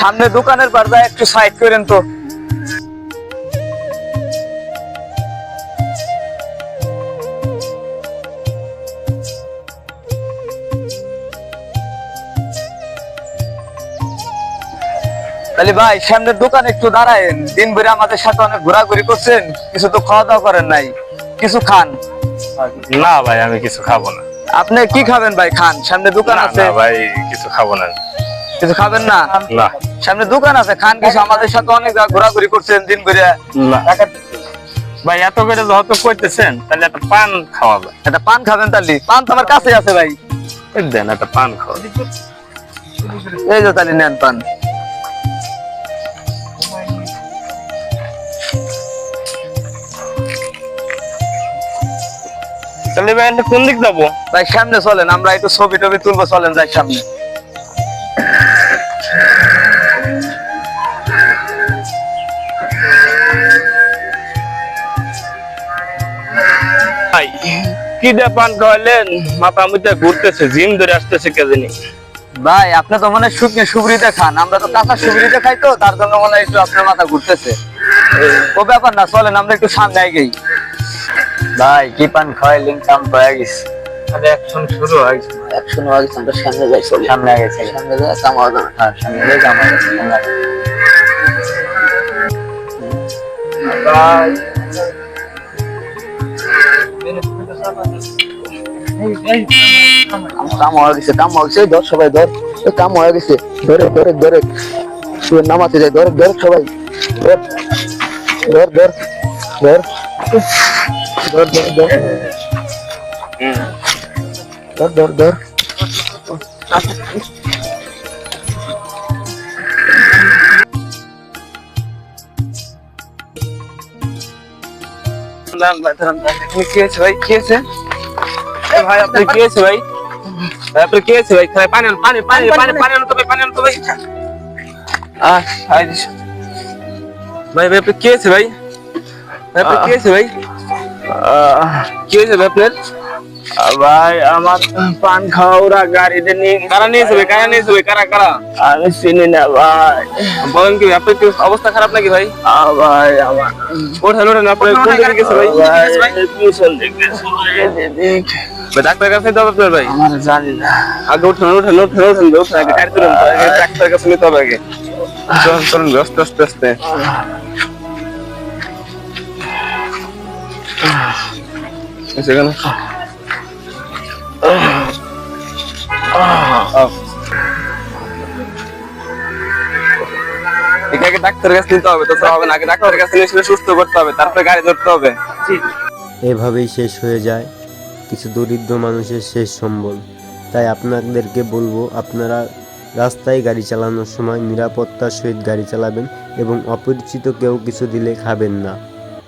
সামনে দোকানের পর্দা একটু সাইড করেন তো। তাহলে ভাই সামনের দোকান একটু দাঁড়ায়েন। দিন ভরে আমাদের সাথে অনেক ঘোরাঘুরি করছেন কিছু তো খাওয়া দাওয়া করেন নাই। কিছু খান? না ভাই আমি কিছু খাব না। আপনি কি খাবেন ভাই খান? সামনে দোকান আছে। ভাই কিছু খাব না। কিছু খাবেন না? সামনে দোকান আছে খান কিছু আমাদের সাথে অনেক ঘোরাঘুরি করছেন দিন না। ভাই এত করে যত করতেছেন তাহলে একটা পান খাওয়া যায় একটা পান খাবেন তাহলে? পান তো আমার কাছে আছে ভাই। দেন একটা পান খাওয়া। এই যে তাহলে নেন পান। তাহলে ভাই কোন দিক যাব? ভাই সামনে চলেন আমরা একটু ছবি টবি তুলবো চলেন যাই সামনে। কি দিয়ে পান খাওয়ালেন মাথা মুখে ঘুরতেছে জিম ধরে আসতেছে কে জানি ভাই আপনি তো মনে হয় শুকনো সুবরিতে খান আমরা তো কাঁচা সুবরিতে খাই তো তার জন্য মনে হয় একটু আপনার মাথা ঘুরতেছে। ও ব্যাপার না চলেন আমরা একটু সামনে আগে ভাই কি পান খাওয়াইলেন কাম পাওয়া গেছে। অ্যাকশন শুরু হয়ে গেছে। আমরা সামনে যাই চলি সামনে আগে সামনে যাই হ্যাঁ সামনে ভাই কাম হয়ে গেছে, কাম হয়ে গেছে, ধর সবাই, ধর। কাম হয়ে গেছে। ধরে ধরে ধরে। তুই নামাতে যাই, ধরে, ধর সবাই। ধর ধর ধর ধর। ধর ধর ধর। ধর ধর ধর। দাঁড়ান ভাই, দাঁড়ান। কি হয়েছে ভাই? কি হয়েছে ভাই আপনি কি হয়েছে ভাই? ভাই, আপনার কি হয়েছে ভাই? খাই পানি পানি পানি পানি পানি আনো তো ভাই পানি আনো তো ভাই। আহ, ভাই ভাই আপনার কি হয়েছে ভাই? ভাই আপনার কি হয়েছে ভাই? কি হয়েছে ভাই আপনার? ভাই আমার পান খাওয়া ওরা গাড়িতে নিয়ে কারা নিয়েছে ভাই কারা নিয়েছে ভাই কারা কারা? আমি চিনি না ভাই। বলেন কি আপনার কি অবস্থা খারাপ নাকি ভাই? ভাই আমার ওঠেন ওঠেন আপনার কোন দিকে গেছে ভাই? পিছন দিকে। ডাক্তারের কাছে নিতে হবে আপনার ভাই? জানি না। আগে উঠেন উঠেন উঠেন উঠেন উঠেন আগে গাড়ি তুলেন ডাক্তারের কাছে নিতে হবে আগে। চলুন চলুন আস্তে আস্তে আস্তে। সেখানে এটাকে ডাক্তারের কাছে নিতে হবে তো হবে না। আগে ডাক্তারের কাছে নিয়ে সুস্থ করতে হবে, তারপরে গাড়ি ধরতে হবে। এভাবেই শেষ হয়ে যায়। কিছু দরিদ্র মানুষের শেষ সম্বল। তাই আপনাদেরকে বলব, আপনারা রাস্তায় গাড়ি চালানোর সময় নিরাপত্তার সহিত গাড়ি চালাবেন এবং অপরিচিত কেউ কিছু দিলে খাবেন না।